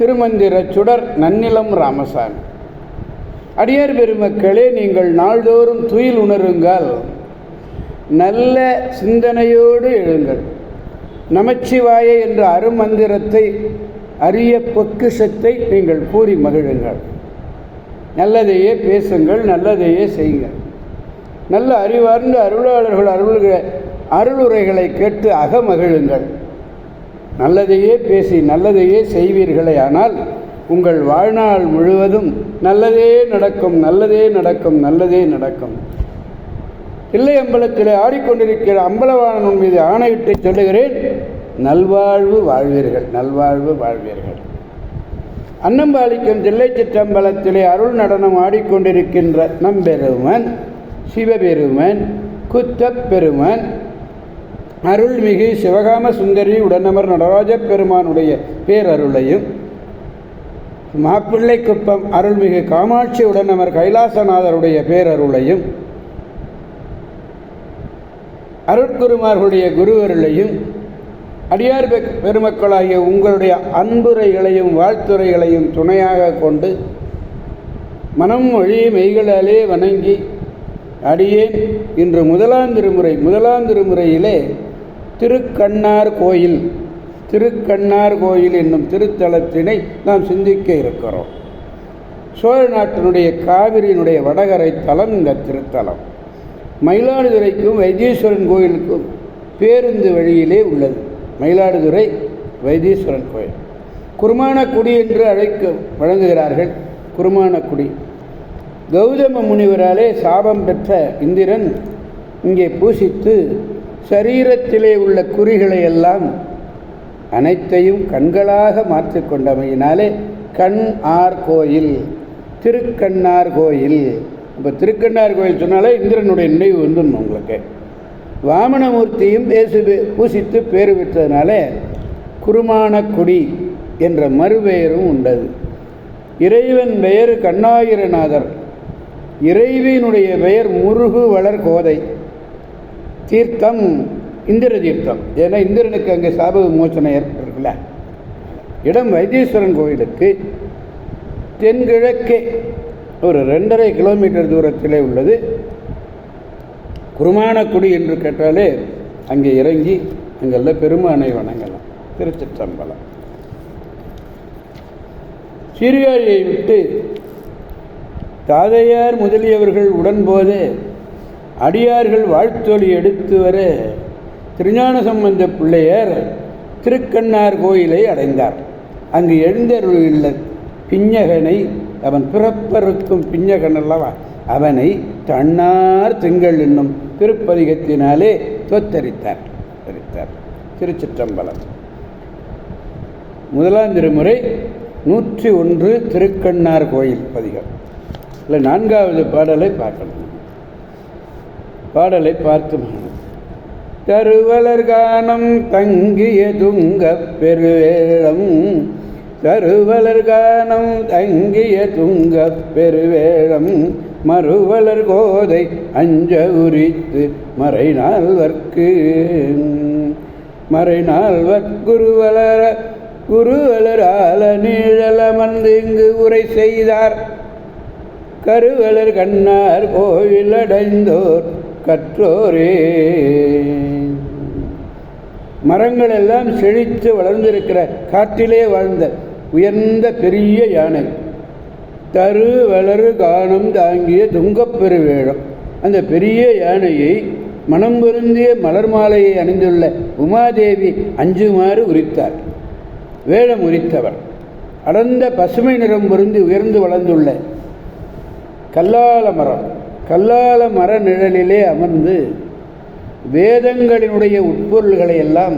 திருமந்திர சுடர் நன்னிலம் ராமசாமி. அடியார் பெருமக்களே நீங்கள் நாள்தோறும் துயில் உணருங்கள். நல்ல சிந்தனையோடு எழுங்கள். நமச்சிவாய என்ற அருமந்திரத்தை அரிய பொக்கிஷத்தை நீங்கள் கூறி மகிழுங்கள். நல்லதையே பேசுங்கள் நல்லதையே செய்யுங்கள். நல்ல அறிவார்ந்த அருளாளர்கள் அருள்கிற அருளுரைகளை கேட்டு அகமகிழுங்கள். நல்லதையே பேசி நல்லதையே செய்வீர்களே ஆனால் உங்கள் வாழ்நாள் முழுவதும் நல்லதே நடக்கும் நல்லதே நடக்கும் நல்லதே நடக்கும். இல்லை அம்பலத்தில் ஆடிக்கொண்டிருக்கிற அம்பலவாணன் மீது ஆணையிட்டு சொல்லுகிறேன் நல்வாழ்வு வாழ்வீர்கள் நல்வாழ்வு வாழ்வீர்கள். அன்னம்பாளிக்கும் தில்லை சிற்றம்பலத்திலே அருள் நடனம் ஆடிக்கொண்டிருக்கின்ற நம்பெருமன் சிவபெருமன் குத்தப்பெருமன் அருள்மிகு சிவகாம சுந்தரி உடனமர் நடராஜ பெருமானுடைய பேரருளையும் மாப்பிள்ளை குப்பம் அருள்மிகு காமாட்சி உடனமர் கைலாசநாதருடைய பேரருளையும் அருட்குருமார்களுடைய குருவருளையும் அடியார் பெருமக்களாகிய உங்களுடைய அன்புரைகளையும் வாழ்த்துரைகளையும் துணையாக கொண்டு மனம் மொழி மெய்களாலே வணங்கி அடியேன் இன்று முதலாம் திருமுறை முதலாம் திருமுறையிலே திருக்கண்ணார் கோயில். திருக்கண்ணார் கோயில் என்னும் திருத்தலத்தினை நாம் சிந்திக்க இருக்கிறோம். சோழ நாட்டினுடைய காவிரியினுடைய வடகரை தலம் இந்த திருத்தலம். மயிலாடுதுறைக்கும் வைத்தீஸ்வரன் கோயிலுக்கும் பேருந்து வழியிலே உள்ளது. மயிலாடுதுறை வைத்தீஸ்வரன் கோயில். குருமானக்குடி என்று அழைக்க வழங்குகிறார்கள் குருமானக்குடி. கௌதம முனிவராலே சாபம் பெற்ற இந்திரன் இங்கே பூசித்து சரீரத்திலே உள்ள குறிகளை எல்லாம் அனைத்தையும் கண்களாக மாற்றிக்கொண்டமையினாலே கண் ஆர் கோயில் திருக்கண்ணார் கோயில். இப்போ திருக்கண்ணார் கோயில் சொன்னாலே இந்திரனுடைய நினைவு வந்துடணும் உங்களுக்கு. வாமனமூர்த்தியும் பேசு பூசித்து பேறு பெற்றதுனால குருமானக்குடி என்ற மறுபெயரும் உண்டது. இறைவன் பெயர் கண்ணாயிரநாதர். இறைவியினுடைய பெயர் முருகு வளர் கோதை தீர்த்தம் இந்திர தீர்த்தம் ஏன்னா இந்திரனுக்கு அங்கே சாப விமோசனம் ஏற்பட்டிருக்குல்ல. இடம் வைத்தீஸ்வரன் கோயிலுக்கு தென்கிழக்கே ஒரு ரெண்டரை கிலோமீட்டர் தூரத்திலே உள்ளது. குருமானக்குடி என்று கேட்டாலே அங்கே இறங்கி அங்கெல்லாம் பெருமானை வணங்கலாம். திருச்சிற்றம்பலம். சீர்காழியை விட்டு தாதையார் முதலியவர்கள் உடன்போதே அடியார்கள் வாழ்த்தொலி எடுத்து வர திருஞான சம்பந்த பிள்ளையர் திருக்கண்ணார் கோயிலை அடைந்தார். அங்கு எழுந்தருளுள்ள பிஞ்சகனை அவன் பிறப்பருக்கும் பிஞ்சகன் அல்லவா அவனை தன்னார் திங்கள் என்னும் திருப்பதிகத்தினாலே தோத்தரித்தார். தரித்தார் திருச்சிற்றம்பலம். முதலாம் திருமுறை நூற்றி ஒன்று திருக்கண்ணார் கோயில் பதிகம். இல்லை நான்காவது பாடலை பார்க்கணும். பாடலை பார்த்து மகிழணும். தருவலர் கானம் தங்கிய துங்க பெருவேளம் தருவலர் கானம் தங்கிய துங்க பெருவேளம் மறுவலர் கோதை அஞ்ச உரித்து மறைநாள்வர்க்கு மறைநாள்வர் குருவலர குருவலரால நீழலமர்ந்து இங்கு உரை செய்தார். கருவலர் கண்ணார் கோவில் அடைந்தோர் கற்றோரே. மரங்கள் எல்லாம் செழித்து வளர்ந்திருக்கிற காற்றிலே வாழ்ந்த உயர்ந்த பெரிய யானை. தரு வளரு கானம் தாங்கிய துங்கப்பெருவேழம் அந்த பெரிய யானையை மனம் பொருந்திய மலர் மாலையை அணிந்துள்ள உமாதேவி அஞ்சுமாறு உரித்தார். வேடம் உரித்தவர். அடர்ந்த பசுமை நிறம் பொருந்தி உயர்ந்து வளர்ந்துள்ள கல்லால மரம். கல்லால மர நிழலிலே அமர்ந்து வேதங்களினுடைய உட்பொருள்களை எல்லாம்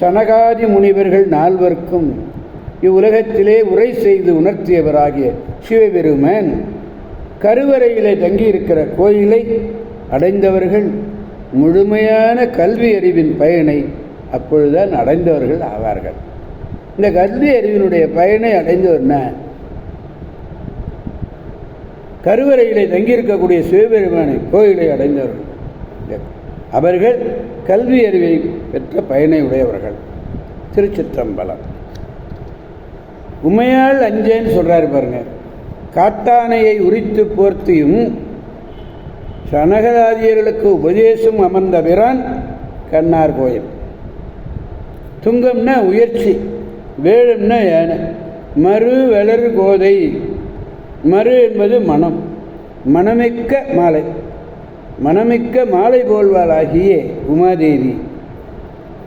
சனகாதி முனிவர்கள் நால்வர்க்கும் இவ்வுலகத்திலே உரை செய்து உணர்த்தியவராகிய சிவபெருமன் கருவறையிலே தங்கியிருக்கிற கோயிலை அடைந்தவர்கள் முழுமையான கல்வி அறிவின் பயனை அப்பொழுதுதான் அடைந்தவர்கள் ஆவார்கள். இந்த கல்வி அறிவினுடைய பயனை அடைந்தவர்னா கருவறையிலே தங்கியிருக்கக்கூடிய சிவபெருமானை கோயிலை அடைந்தவர்கள் அவர்கள் கல்வி அறிவை பெற்ற பயனை உடையவர்கள். திருச்சிற்றம்பலம். உமையால் அஞ்சேன்னு சொல்கிறாரு பாருங்க காட்டானையை உரித்து போர்த்தியும் சனகராதியர்களுக்கு உபதேசம் அமர்ந்த பிரான் கண்ணார் கோயில். துங்கம்னா உயர்ச்சி வேழும்னா யானை மறு வளர் கோதை மறு என்பது மனம். மனமிக்க மாலை. மனமிக்க மாலை போல்வாளாகிய உமாதேவி.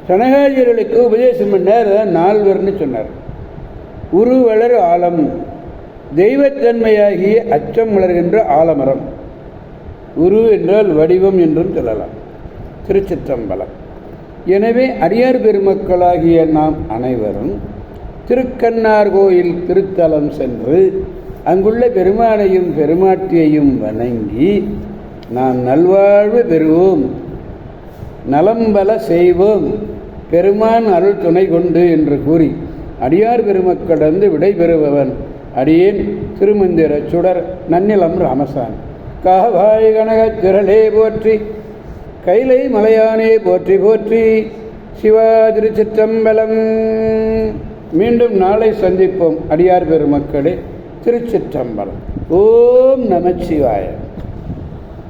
சனகாஜர்களுக்கு உபதேசம் பண்ணார் அதான் நால்வர்னு சொன்னார். உரு வளர் ஆலம். தெய்வத்தன்மையாகிய அச்சம் வளர்கின்ற ஆலமரம். உரு என்றால் வடிவம் என்றும் சொல்லலாம். திருச்சிற்றம்பலம். எனவே அடியார் பெருமக்களாகிய நாம் அனைவரும் திருக்கண்ணார் கோயில் திருத்தலம் சென்று அங்குள்ள பெருமானையும் பெருமாட்டியையும் வணங்கி நாம் நல்வாழ்வு பெறுவோம். நலம்பல செய்வோம். பெருமான் அருள் துணை கொண்டு என்று கூறி அடியார் பெருமக்களிடந்து விடைபெறுபவன் அடியேன் திருமந்திர சுடர் நன்னிலம் ராமசாமி. காவாய் கனகச் திரளே போற்றி கைலை மலையானே போற்றி போற்றி சிவா திருச்சிற்றம்பலம். மீண்டும் நாளை சந்திப்போம் அடியார் பெருமக்களே. திருச்சிற்றம்பலம். ஓம் நமச்சிவாயம்